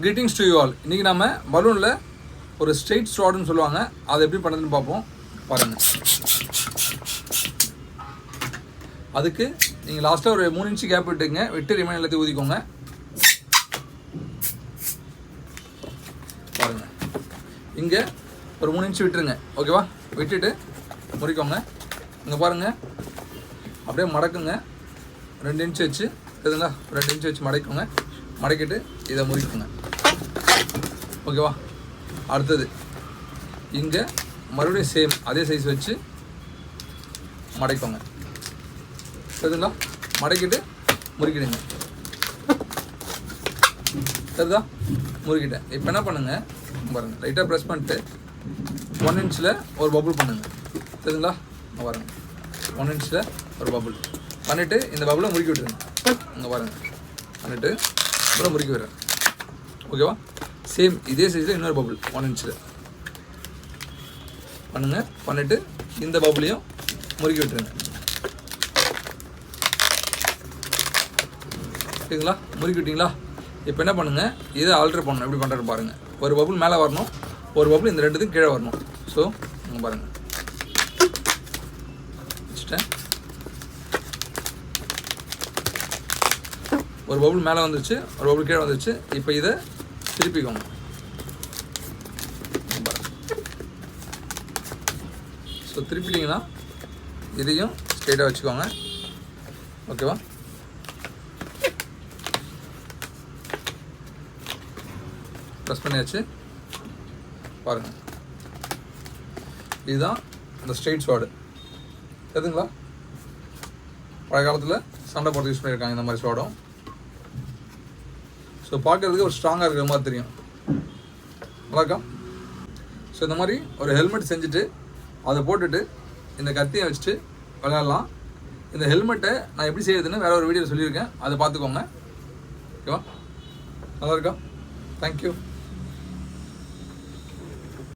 Greetings to you all இன்றைக்கி நம்ம பலூனில் ஒரு ஸ்ட்ரெயிட் ஸ்ட்ராடுன்னு சொல்லுவாங்க. அதை எப்படி பண்ணுறதுன்னு பார்ப்போம். பாருங்கள் அதுக்கு நீங்கள் லாஸ்ட்டாக ஒரு மூணு இன்ச்சு கேப் விட்டுங்க. விட்டு ரிமைன் எல்லாத்தையும் ஊதிக்கோங்க. பாருங்கள் இங்கே ஒரு மூணு இன்ச்சு விட்டுருங்க. ஓகேவா விட்டுட்டு முறிக்கோங்க. இங்கே பாருங்கள் அப்படியே மடக்குங்க. ரெண்டு இன்ச்சு வச்சு எதுங்களா ரெண்டு இன்ச்சு வச்சு மடக்குங்க மடக்கிட்டு இதை முறிக்குங்க. ஓகேவா அடுத்தது. இங்கே மறுபடியும் சேம் அதே சைஸ் வச்சு மடைக்கோங்க சரிங்களா? மடக்கிட்டு முறுக்கிடுங்க. சரிதா? முறுக்கிட்டேன். இப்போ என்ன பண்ணுங்க? பாருங்கள் லைட்டாக ப்ரெஸ் பண்ணிட்டு ஒன் இன்ச்சில் ஒரு பபுள் பண்ணுங்கள் சரிங்களா? இங்க பாருங்க. ஒன் இன்ச்சில் ஒரு பபுள் பண்ணிவிட்டு இந்த பபுளை முறுக்கி விட்டுருங்க. இங்கே பாருங்கள் பண்ணிவிட்டு அப்புறம் முறுக்கி விடுறேன். ஓகேவா சேம் இதே சைஸில் இன்னொரு பபுள் ஒன் இன்ச்சில் பண்ணுங்கள் பண்ணிவிட்டு இந்த பபுளையும் முறுக்கி விட்டுருங்க. சரிங்களா? முறுக்கி விட்டிங்களா? இப்போ என்ன பண்ணுங்கள் இதை ஆல்டர் பண்ணணும். எப்படி பண்ணுறது பாருங்கள் ஒரு பபுள் மேலே வரணும். ஒரு பபுள் இந்த ரெண்டுத்துக்கும் கீழே வரணும். ஸோ பாருங்கள் வச்சுட்டேன். ஒரு பபுள் மேலே வந்துருச்சு ஒரு பபுள் கீழே வந்துருச்சு. இப்போ இதை திருப்பிக்கோங்க. ஸோ திருப்பிட்டிங்கன்னா இதையும் ஸ்ட்ரெயிட்டாக வச்சுக்கோங்க. ஓகேவா ப்ரெஸ் பண்ணியாச்சு. பாருங்கள் இதுதான் இந்த ஸ்ட்ரெயிட் ஸ்வாடு எதுங்களா பழைய காலத்தில் சண்டை போட்டு யூஸ் பண்ணியிருக்காங்க இந்த மாதிரி ஸ்வாடும் ஸோ பார்க்கறதுக்கு ஒரு ஸ்ட்ராங்காக இருக்கிற மாதிரி தெரியும். வணக்கம். ஸோ இந்த மாதிரி ஒரு ஹெல்மெட் செஞ்சுட்டு அதை போட்டுட்டு இந்த கத்தியை வச்சுட்டு விளையாடலாம். இந்த ஹெல்மெட்டை நான் எப்படி செய்யறதுன்னு வேற ஒரு வீடியோ சொல்லியிருக்கேன். அதை பார்த்துக்கோங்க. ஓகேவா நல்லா இருக்கா? தேங்க்யூ